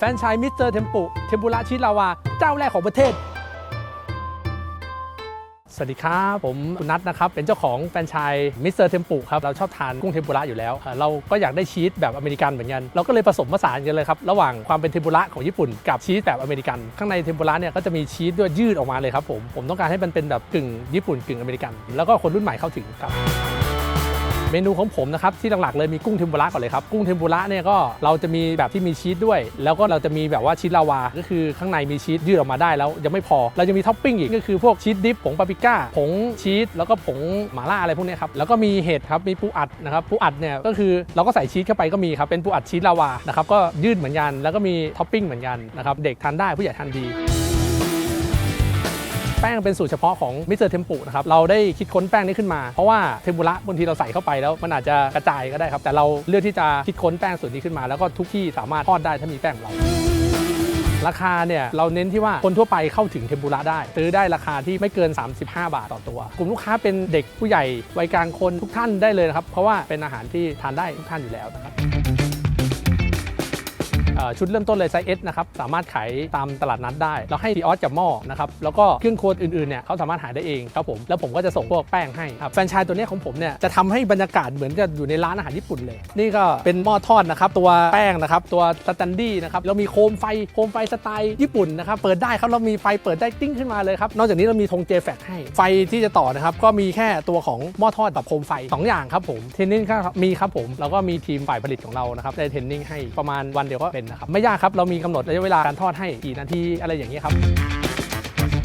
แฟนชายมิสเตอร์เทมปุเทมปุระชิลาวา เจ้าแรกของประเทศ สวัสดีครับ ผมคุณนัทนะครับ เป็นเจ้าของแฟรนไชายมิสเตอร์เทมปุครับ เราชอบทานกุ้งเทมปุระอยู่แล้วเอ่อเราก็อยากได้ชีสแบบอเมริกันเหมือนกัน เราก็เลยผสมผสานกันเลยครับ ระหว่างความเป็นเทมปุระของญี่ปุ่นกับชีสแบบอเมริกัน ข้างในเทมปุระเนี่ยก็จะมีชีสด้วยยืดออกมาเลยครับผม ผมต้องการให้มันเป็นแบบกึ่งญี่ปุ่นกึ่งอเมริกัน แล้วก็คนรุ่นใหม่เข้าถึงครับ เมนูของผมนะครับที่หลักๆเลยมีกุ้งเทมปุระก่อนเลยครับกุ้งเทมปุระเนี่ยก็เราจะมีแบบที่มีชีสด้วย แล้วก็เราจะมีแบบว่าชีสลาวา ก็คือข้างในมีชีสยืดออกมาได้แล้วยังไม่พอ เราจะมีท็อปปิ้งอีกก็คือพวกชีสดิฟผงปาปริก้าผงชีสแล้วก็ผงหม่าล่าอะไรพวกนี้ครับแล้วก็มีเห็ดครับมีปูอัดนะครับปูอัดเนี่ยก็คือเราก็ใส่ชีสเข้าไปก็มีครับเป็นปูอัดชีสลาวานะครับก็ยืดเหมือนกันแล้วก็มีท็อปปิ้งเหมือนกันนะครับเด็กทานได้ผู้ใหญ่ทานดี แป้งเป็นสูตรเฉพาะของมิสเตอร์เทมปุนะครับเราได้คิดค้นแป้งนี้ขึ้นมา เพราะว่าเทมปุระบางทีเราใส่เข้าไปแล้ว มันอาจจะกระจายก็ได้ครับ แต่เราเลือกที่จะคิดค้นแป้งสูตรนี้ขึ้นมา แล้วก็ทุกที่สามารถทอดได้ถ้ามีแป้งของเราราคาเนี่ยเราเน้นที่ว่าคนทั่วไปเข้าถึงเทมปุระได้ ซื้อได้ราคาที่ไม่เกิน 35 บาทต่อตัว กลุ่มลูกค้าเป็นเด็กผู้ใหญ่วัยกลางคนทุกท่านได้เลยนะครับ เพราะว่าเป็นอาหารที่ทานได้ทุกท่านอยู่แล้วนะครับ ชุดเริ่มต้นเลยไซส์ S นะครับสามารถขายตามตลาดนัดได้เราให้ดีออสกับหม้อนะครับแล้วก็เครื่องโคดอื่นๆเนี่ยเขาสามารถหาได้เองครับผมแล้วผมก็จะส่งพวกแป้งให้ครับแฟรนไชส์ตัวนี้ของผมเนี่ยจะทำให้บรรยากาศเหมือนกับอยู่ในร้านอาหารญี่ปุ่นเลย นี่ก็เป็นหม้อทอดนะครับตัวแป้งนะครับตัวสแตนดี้นะครับแล้วมีโคมไฟโคมไฟสไตล์ญี่ปุ่นนะครับเปิดได้ครับเรามีไฟเปิดได้ติ้งขึ้นมาเลยครับนอกจากนี้เรามีธงเจแฟกให้ไฟที่จะต่อนะครับก็มีแค่ตัวของหม้อทอดกับโคมไฟสองอย่างครับผมเทนนิ่งก็มีครับผมแล้วก็มีทีมฝ่ายผลิตของเรานะครับได้เทนนิ่งให้ประมาณวันเดียวก็เป็นนะครับไม่ยากครับเรามีกำหนดระยะเวลาการทอดให้กี่นาทีอะไรอย่างนี้ยครับ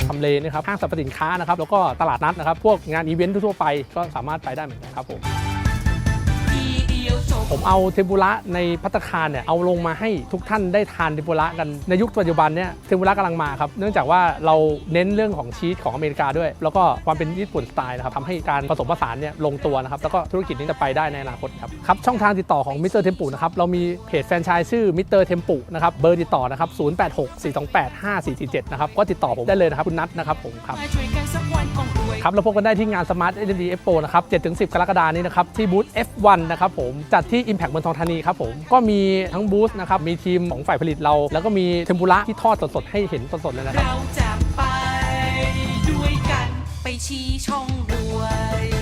ทำเลนะครับห้างสรรพสินค้านะครับแล้วก็ตลาดนัดนะครับพวกงานอีเวนต์ทั่วไปก็สามารถไปได้เหมือนกันครับผม ผมเอาเทมปุระในพัตคารเนี่ยเอาลงมาให้ทุกท่านได้ทานเทมปุระกันในยุคปัจจุบันเนี่ยเทมปุระกำลังมาครับเนื่องจากว่าเราเน้นเรื่องของชีสของอเมริกาด้วย แล้วก็ความเป็นญี่ปุ่นสไตล์นะครับทำให้การผสมผสานเนี่ยลงตัวนะครับแล้วก็ธุรกิจนี้จะไปได้ในอนาคตครับครับช่องทางติดต่อของมิสเตอร์เทมปุนะครับเรามีเพจแฟรนไชส์ชื่อมิสเตอร์เทมปุนะครับเบอร์ติดต่อนะครับ0864285447นะครับก็ติดต่อผมได้เลยนะครับคุณนัทนะครับผมครับครับเราพบกันได้ที่งาน Smart LED Expo นะครับ7-10 กรกฎานี้นะครับที่บูธ F1 นะครับผมจัดที่ Impact เมืองทองธานีครับผม ก็มีทั้งบูธนะครับ มีทีมของฝ่ายผลิตเรา แล้วก็มีเทมปุระที่ทอดสดๆ ให้เห็นสดๆ เลยนะครับ เราจะไปด้วยกันไปชี้ช่องรวย